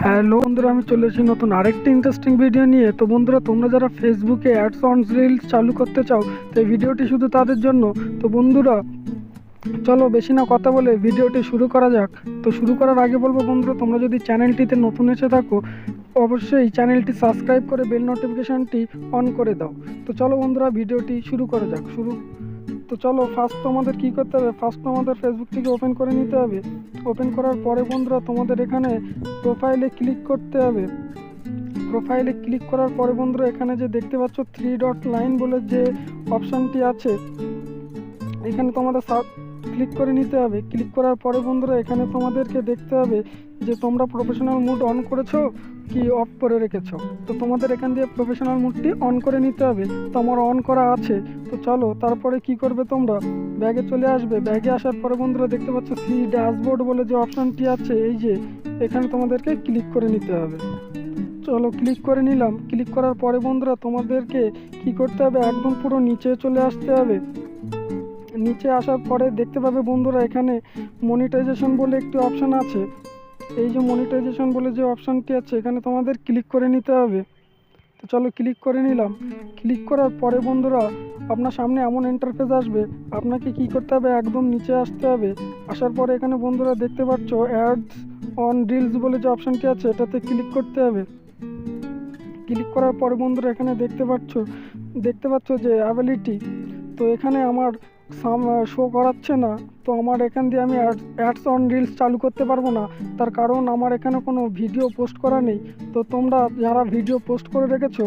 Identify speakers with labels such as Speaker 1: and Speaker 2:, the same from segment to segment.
Speaker 1: Hello বন্ধুরা, আমি চলে এসেছি নতুন আরেকটি ইন্টারেস্টিং ভিডিও নিয়ে। তো বন্ধুরা, তোমরা যারা ফেসবুকে অ্যাডস অন রিলস চালু করতে চাও, তো এই ভিডিওটি শুধু তাদের জন্য। তো বন্ধুরা, চলো বেশি না কথা বলে ভিডিওটি শুরু করা যাক। তো শুরু করার আগে বলব বন্ধুরা, তোমরা যদি চ্যানেলটিতে নতুন এসে থাকো, অবশ্যই চ্যানেলটি সাবস্ক্রাইব করে বেল নোটিফিকেশানটি অন করে দাও। তো চলো বন্ধুরা ভিডিওটি শুরু করা যাক। শুরু তো চলো ফার্স্ট তোমাদের কী করতে হবে? ফার্স্ট তোমাদের ফেসবুক থেকে ওপেন করে নিতে হবে। ওপেন করার পরে বন্ধুরা, তোমাদের এখানে প্রোফাইলে ক্লিক করতে হবে। প্রোফাইলে ক্লিক করার পরে বন্ধুরা, এখানে যে দেখতে পাচ্ছ থ্রি ডট লাইন বলে যে অপশানটি আছে, এখানে তোমাদের ক্লিক করে নিতে হবে। ক্লিক করার পরে বন্ধুরা, এখানে তোমাদেরকে দেখতে হবে যে তোমরা প্রফেশনাল মুড অন করেছ, কি অফ করে রেখেছো? তো তোমাদের এখান দিয়ে প্রফেশনাল মুডটি অন করে নিতে হবে। তো আমার অন করা আছে। তো চলো, তারপরে কি করবে তোমরা? ব্যাগে চলে আসবে। ব্যাগে আসার পরে বন্ধুরা দেখতে পাচ্ছ সি ড্যাশবোর্ড বলে যে অপশানটি আছে, এই যে, এখানে তোমাদেরকে ক্লিক করে নিতে হবে। চলো ক্লিক করে নিলাম। ক্লিক করার পরে বন্ধুরা তোমাদেরকে কি করতে হবে? একদম পুরো নিচে চলে আসতে হবে। নিচে আসার পরে দেখতে পাবে বন্ধুরা এখানে মনিটাইজেশন বলে একটি অপশান আছে। এই যে মনিটাইজেশন বলে যে অপশানটি আছে, এখানে তোমাদের ক্লিক করে নিতে হবে। তো চলো ক্লিক করে নিলাম। ক্লিক করার পরে বন্ধুরা, আপনার সামনে এমন ইন্টারফেস আসবে। আপনাকে কি করতে হবে? একদম নিচে আসতে হবে। আসার পরে এখানে বন্ধুরা দেখতে পাচ্ছ অ্যাডস অন রিলস বলে যে অপশানটি আছে, এটাতে ক্লিক করতে হবে। ক্লিক করার পরে বন্ধুরা এখানে দেখতে পাচ্ছ দেখতে পাচ্ছ যে অ্যাবিলিটি তো এখানে আমার শো করাচ্ছে না, তো আমার এখান দিয়ে আমি অ্যাডস অন রিলস চালু করতে পারব না। তার কারণ আমার এখানে কোনো ভিডিও পোস্ট করা নেই। তো তোমরা যারা ভিডিও পোস্ট করে রেখেছো,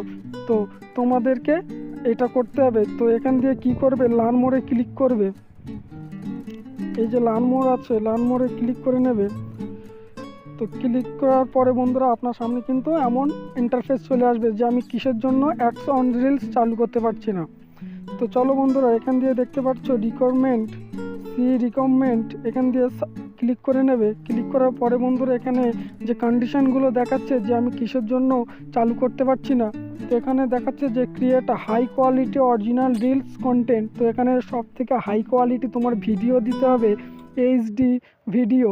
Speaker 1: তো তোমাদেরকে এটা করতে হবে। তো এখান দিয়ে কি করবে? লান মোড়ে ক্লিক করবে। এই যে লান মোড় আছে লান মোড়ে ক্লিক করে নেবে। তো ক্লিক করার পরে বন্ধুরা, আপনার সামনে কিন্তু এমন ইন্টারফেস চলে আসবে যে আমি কিসের জন্য অ্যাডস অন রিলস চালু করতে পারছি না। তো চলো বন্ধুরা, এখান দিয়ে দেখতে পাচ্ছ রিকোয়ারমেন্ট সি রিকমেন্ড এখান দিয়ে ক্লিক করে নেবে। ক্লিক করার পরে বন্ধুরা, এখানে যে কন্ডিশনগুলো দেখাচ্ছে যে আমি কিসের জন্য চালু করতে পারছি না, তো এখানে দেখাচ্ছে যে create high quality original reels content তো এখানে সব থেকে হাই কোয়ালিটি তোমার ভিডিও দিতে হবে এইচডি ভিডিও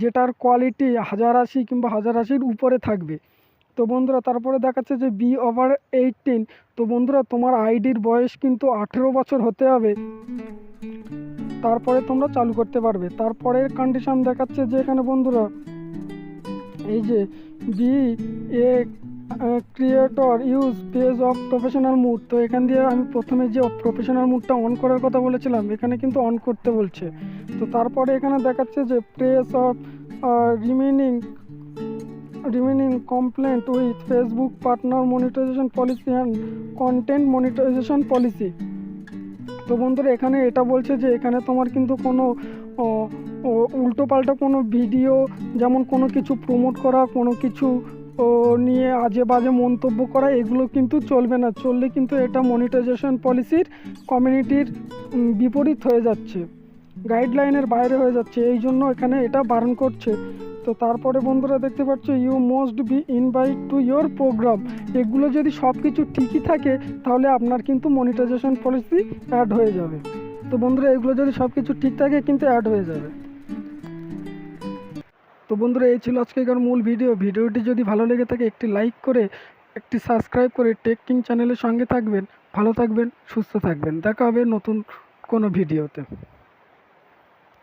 Speaker 1: যেটার কোয়ালিটি হাজার আশি কিংবা হাজার আশির উপরে থাকবে। তো বন্ধুরা, তারপরে দেখাচ্ছে যে বি ওভার এইটিন তো বন্ধুরা, তোমার আইডির বয়স কিন্তু আঠেরো বছর হতে হবে। তারপরে তোমরা চালু করতে পারবে। তারপরের কন্ডিশন দেখাচ্ছে যে এখানে বন্ধুরা, এই যে be a creator use page of professional mode তো এখান দিয়ে আমি প্রথমে যে প্রফেশনাল মুডটা অন করার কথা বলেছিলাম, এখানে কিন্তু অন করতে বলছে। তো তারপরে এখানে দেখাচ্ছে যে press of remaining remaining compliant with Facebook partner monetisation policy and content monetisation policy তো বন্ধুরা, এখানে এটা বলছে যে এখানে তোমার কিন্তু কোনো উল্টো পাল্টা কোনো ভিডিও যেমন কোনো কিছু প্রমোট করা, কোনো কিছু নিয়ে আজে বাজে মন্তব্য করা, এগুলো কিন্তু চলবে না। চললে কিন্তু এটা মনিটাইজেশন পলিসির কমিউনিটির বিপরীত হয়ে যাচ্ছে। গাইডলাইনের বাইরে হয়ে যাচ্ছে। এই জন্য এখানে এটা বারণ করছে। তো তারপরে বন্ধুরা দেখতে পাচ্ছ you most be invite to your programme এগুলো যদি সব কিছু ঠিকই থাকে, তাহলে আপনার কিন্তু মনিটাইজেশন পলিসি অ্যাড হয়ে যাবে। তো বন্ধুরা, এগুলো যদি সব কিছু ঠিক থাকে, কিন্তু অ্যাড হয়ে যাবে। তো বন্ধুরা, এই ছিল আজকেকার মূল ভিডিও ভিডিওটি যদি ভালো লেগে থাকে, একটি লাইক করে, একটি সাবস্ক্রাইব করে টেকিং চ্যানেলের সঙ্গে থাকবেন। ভালো থাকবেন, সুস্থ থাকবেন। দেখা হবে নতুন কোনো ভিডিওতে